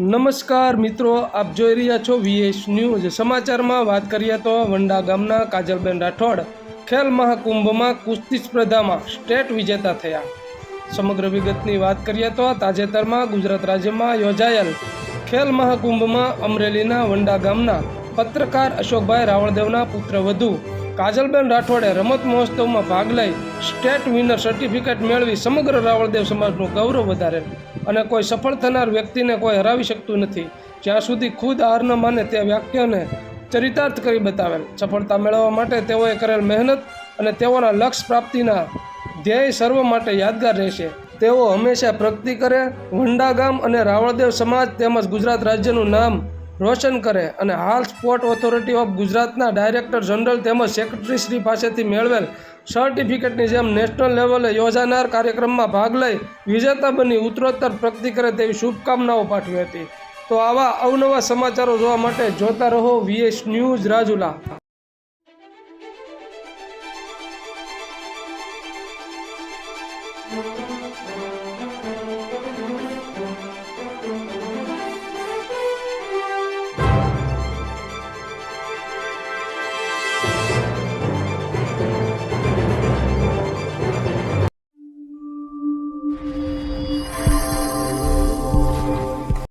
નમસ્કાર મિત્રો, આપ જોઈ રહ્યા છો વીએસ ન્યૂઝ સમાચારમાં વાત કરીએ તો વંડા ગામના કાજલબેન રાઠોડ ખેલ મહાકુંભમાં કુસ્તી સ્પર્ધામાં સ્ટેટ વિજેતા થયા. સમગ્ર વિગતની વાત કરીએ તો તાજેતરમાં ગુજરાત રાજ્યમાં યોજાયેલ ખેલ મહાકુંભમાં અમરેલીના વંડા ગામના પત્રકાર અશોકભાઈ રાવળદેવના પુત્રવધુ કાજલબેન રાઠોડે રમત મહોત્સવમાં ભાગ લઈ સ્ટેટ વિનર સર્ટિફિકેટ મેળવી સમગ્ર રાવળદેવ સમાજનું ગૌરવ વધારેલ અને કોઈ સફળ થનાર વ્યક્તિને કોઈ હરાવી શકતું નથી. જ્યાં સુધી ખુદ હાર ન માને તે વાક્યને ચરિતાર્થ કરી બતાવેલ. સફળતા મેળવવા માટે તેઓએ કરેલ મહેનત અને તેઓના લક્ષ્ય પ્રાપ્તિના ધ્યેય સર્વ માટે યાદગાર રહેશે. તેઓ હંમેશા પ્રગતિ કરે. વંડા ગામ અને રાવળદેવ સમાજ તેમજ ગુજરાત રાજ્યનું નામ રોશન કરે અને હાલ સ્પોર્ટ ઓથોરિટી ઓફ ગુજરાતના ડાયરેક્ટર જનરલ તેમજ સેક્રેટરી શ્રી પાસેથી મેળવેલ સર્ટિફિકેટની જેમ નેશનલ લેવલે યોજાનાર કાર્યક્રમમાં ભાગ લઈ વિજેતા બની ઉત્તરોત્તર પ્રગતિ કરે તેવી શુભકામનાઓ પાઠવી હતી. તો આવા અવનવા સમાચારો જોવા માટે જોતા રહો VS news Rajula.